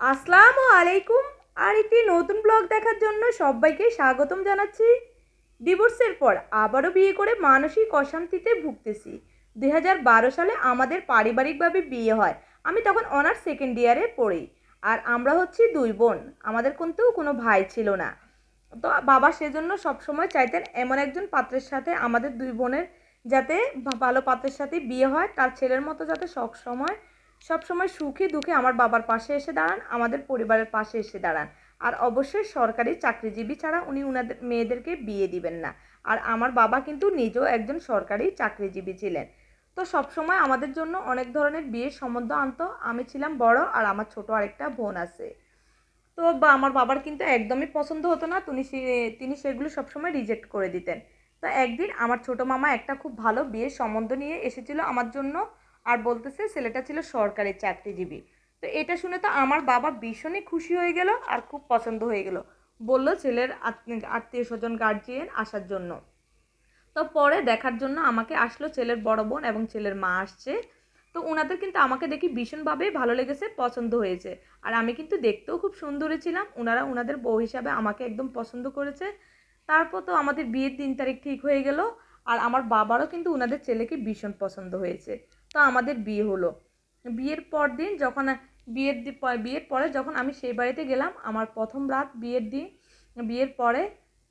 আসসালামু আলাইকুম। আর একটি নতুন ব্লগ দেখার জন্য সবাইকে স্বাগতম জানাচ্ছি। ডিভোর্সের পর আবারও বিয়ে করে মানসিক অশান্তিতে ভুগতেছি। দু হাজার বারো সালে আমাদের পারিবারিকভাবে বিয়ে হয়। আমি তখন অনার্স সেকেন্ড ইয়ারে পড়ি। আর আমরা হচ্ছি দুই বোন। আমাদের কিন্তু কোনো ভাই ছিল না। তো বাবা সেজন্য সবসময় চাইতেন এমন একজন পাত্রের সাথে আমাদের দুই বোনের যাতে ভালো পাত্রের সাথে বিয়ে হয়। তার ছেলের মতো যাতে সবসময় সবসময় সুখে দুঃখে আমার বাবার পাশে এসে দাঁড়ান, আমাদের পরিবারের পাশে এসে দাঁড়ান। আর অবশ্যই সরকারি চাকরিজীবী ছাড়া উনি উনাদের, মেয়েদেরকে বিয়ে দিবেন না। আর আমার বাবা কিন্তু নিজেও একজন সরকারি চাকরিজীবী ছিলেন। তো সবসময় আমাদের জন্য অনেক ধরনের বিয়ের সম্বন্ধ আনতো। আমি ছিলাম বড় আর আমার ছোট আরেকটা বোন আছে। তো বা, আমার বাবার কিন্তু একদমই পছন্দ হতো না। তিনি তিনি সেগুলো সবসময় রিজেক্ট করে দিতেন। তো একদিন আমার ছোট মামা একটা খুব ভালো বিয়ের সম্বন্ধ নিয়ে এসেছিল আমার জন্য। আর বলতেছে ছেলেটা ছিল সরকারি চাকরিজীবী। তো এটা শুনে তো আমার বাবা ভীষণই খুশি হয়ে গেল আর খুব পছন্দ হয়ে গেল। বলল, ছেলের আত্মীয় স্বজন গার্জিয়ান আসার জন্য। তো পরে দেখার জন্য আমাকে আসলো ছেলের বড় বোন এবং ছেলের মা আসছে। তো ওনাদের কিন্তু আমাকে দেখি ভীষণভাবে ভালো লেগেছে, পছন্দ হয়েছে। আর আমি কিন্তু দেখতেও খুব সুন্দরী ছিলাম। ওনারা ওনাদের বউ হিসাবে আমাকে একদম পছন্দ করেছে। তারপর তো আমাদের বিয়ের দিন তারিখ ঠিক হয়ে গেল। আর আমার বাবারও কিন্তু ওনাদের ছেলেকে ভীষণ পছন্দ হয়েছে। তো আমাদের বিয়ে হলো। বিয়ের পর দিন যখন, বিয়ের বিয়ের পরে যখন আমি সেই বাড়িতে গেলাম, আমার প্রথম রাত বিয়ের দিন, বিয়ের পরে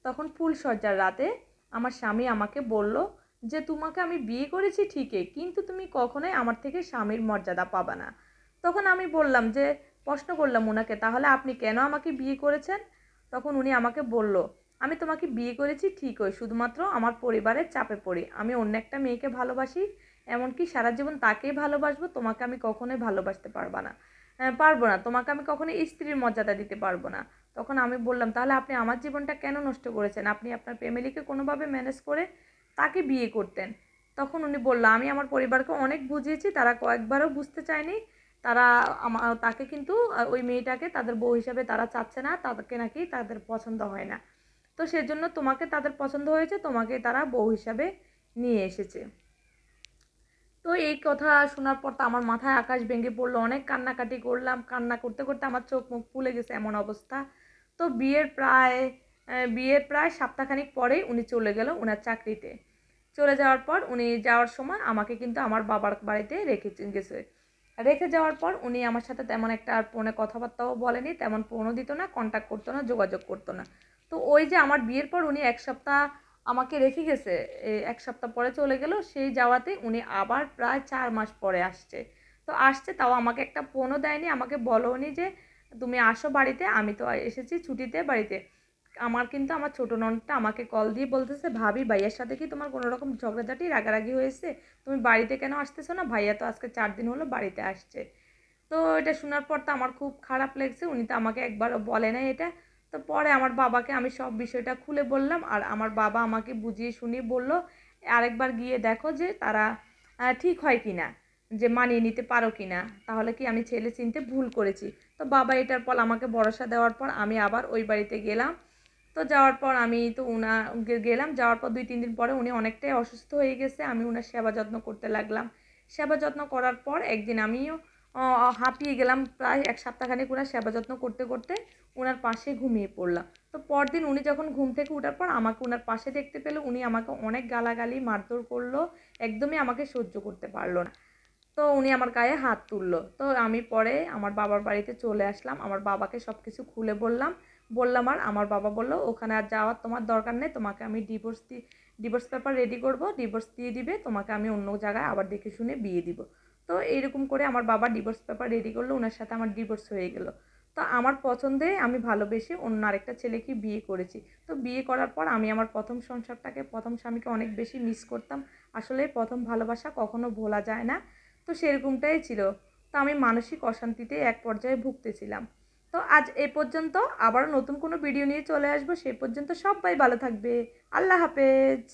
তখন ফুলসজ্জার রাতে আমার স্বামী আমাকে বলল যে, তোমাকে আমি বিয়ে করেছি ঠিকই, কিন্তু তুমি কখনোই আমার থেকে স্বামীর মর্যাদা পাবা না। তখন আমি বললাম যে, প্রশ্ন করলাম ওনাকে তাহলে আপনি কেন আমাকে বিয়ে করেছেন? তখন উনি আমাকে বলল আমি তোমাকে বিয়ে করেছি ঠিকই, শুধুমাত্র আমার পরিবারের চাপে পড়ি। আমি অন্য একটা মেয়েকে ভালোবাসি, এমনকি সারা জীবন তাকেই ভালোবাসবো, তোমাকে আমি কখনোই ভালোবাসতে পারবা না। পারব না, তোমাকে আমি কখনোই স্ত্রীর মর্যাদা দিতে পারব না। তখন আমি বললাম, তাহলে আপনি আমার জীবনটা কেন নষ্ট করেছেন? আপনি আপনার ফ্যামিলিকে কোনোভাবে ম্যানেজ করে তাকে বিয়ে করতেন? তখন উনি বলল, আমি আমার পরিবারকে অনেক বুঝিয়েছি, তারা কয়েকবারও বুঝতে চায়নি। তারা তাকে কিন্তু ওই মেয়েটাকে তাদের বউ হিসাবে তারা চাচ্ছে না তাদেরকে নাকি তাদের পছন্দ হয় না। তো সেজন্য তোমাকে তাদের পছন্দ হয়েছে, তোমাকে তারা বউ হিসাবে নিয়ে এসেছে। তো এই কথা শোনার পর তো আমার মাথায় আকাশ ভেঙে পড়ল, অনেক কান্নাকাটি করলাম। কান্না করতে করতে আমার চোখ মুখ ফুলে গেছে এমন অবস্থা। তো বিয়ের প্রায় বিয়ের প্রায় সপ্তাহখানিক পরেই উনি চলে গেল ওনার চাকরিতে। চলে যাওয়ার পর উনি যাওয়ার সময় আমাকে কিন্তু আমার বাবার বাড়িতে রেখে গেছে। রেখে যাওয়ার পর উনি আমার সাথে তেমন একটা আর ফোনে কথাবার্তাও বলেনি, তেমন ফোনও দিত না কন্ট্যাক্ট করতো না, যোগাযোগ করতো না। তো ওই যে আমার বিয়ের পর উনি এক সপ্তাহ আমাকে রেখে গেছে এক সপ্তাহ পরে চলে গেল, সেই যাওয়াতে উনি আবার প্রায় চার মাস পরে আসছে। তো আসছে, তাও আমাকে একটা ফোনও দেয়নি, আমাকে বলোনি যে তুমি আসো বাড়িতে, আমি তো এসেছি ছুটিতে বাড়িতে। আমার কিন্তু আমার ছোটো ননটা আমাকে কল দিয়ে বলতেছে, ভাবি, ভাইয়ার সাথে কি তোমার কোনো রকম ঝগড়াঝাটি, রাগারাগি হয়েছে? তুমি বাড়িতে কেন আসতেছো না? ভাইয়া তো আজকে চার দিন হলো বাড়িতে আসছে। তো এটা শোনার পর তো আমার খুব খারাপ লাগছে, উনি তো আমাকে একবারও বলে নাই এটা। তো পরে আমার বাবাকে আমি সব বিষয়টা খুলে বললাম আর আমার বাবা আমাকে বুঝিয়ে শুনিয়ে বলল, আরেকবার গিয়ে দেখো যে তারা ঠিক হয় কি না যে মানিয়ে নিতে পারো কি না তাহলে কি আমি ছেলে চিনতে ভুল করেছি। তো বাবা এটার পর আমাকে ভরসা দেওয়ার পর আমি আবার ওই বাড়িতে গেলাম। তো যাওয়ার পর আমি তো উনা গেলাম, যাওয়ার পর দুই, তিন দিন পরে উনি অনেকটাই অসুস্থ হয়ে গেছে, আমি উনার সেবা যত্ন করতে লাগলাম। সেবা যত্ন করার পর একদিন আমিও হাঁপিয়ে গেলাম প্রায় এক সপ্তাহখানেক ওনার সেবা যত্ন করতে করতে ওনার পাশে ঘুমিয়ে পড়লাম। তো পরদিন উনি যখন ঘুম থেকে ওঠার পর আমাকে ওনার পাশে দেখতে পেল, উনি আমাকে অনেক গালাগালি, মারধর করল, একদমই আমাকে সহ্য করতে পারল না। তো উনি আমার গায়ে হাত তুললো। তো আমি পরে আমার বাবার বাড়িতে চলে আসলাম, আমার বাবাকে সব কিছু খুলে বললাম। বললাম, আর? আমার বাবা বলল, ওখানে আর যাওয়ার তোমার দরকার নেই, তোমাকে আমি ডিভোর্স দি ডিভোর্স পেপার রেডি করব ডিভোর্স দিয়ে দিবে, তোমাকে আমি অন্য জায়গায় আবার দেখে শুনে বিয়ে দিব। তো এইরকম করে আমার বাবা ডিভোর্স পেপার রেডি করল ওনার সাথে আমার ডিভোর্স হয়ে গেল। তো আমার পছন্দে আমি ভালোবেসে অন্য আরেকটা ছেলেকে বিয়ে করেছি। তো বিয়ে করার পর আমি আমার প্রথম সংসারটাকে, প্রথম স্বামীকে অনেক বেশি মিস করতাম। আসলে প্রথম ভালোবাসা কখনো ভোলা যায় না। তো সেরকমটাই ছিল। তো আমি মানসিক অশান্তিতে এক পর্যায়ে ভুগতেছিলাম। তো আজ এ পর্যন্ত আবার নতুন কোনো ভিডিও নিয়ে চলে আসব। সে পর্যন্ত সবাই ভালো থাকবে। আল্লাহ হাফেজ।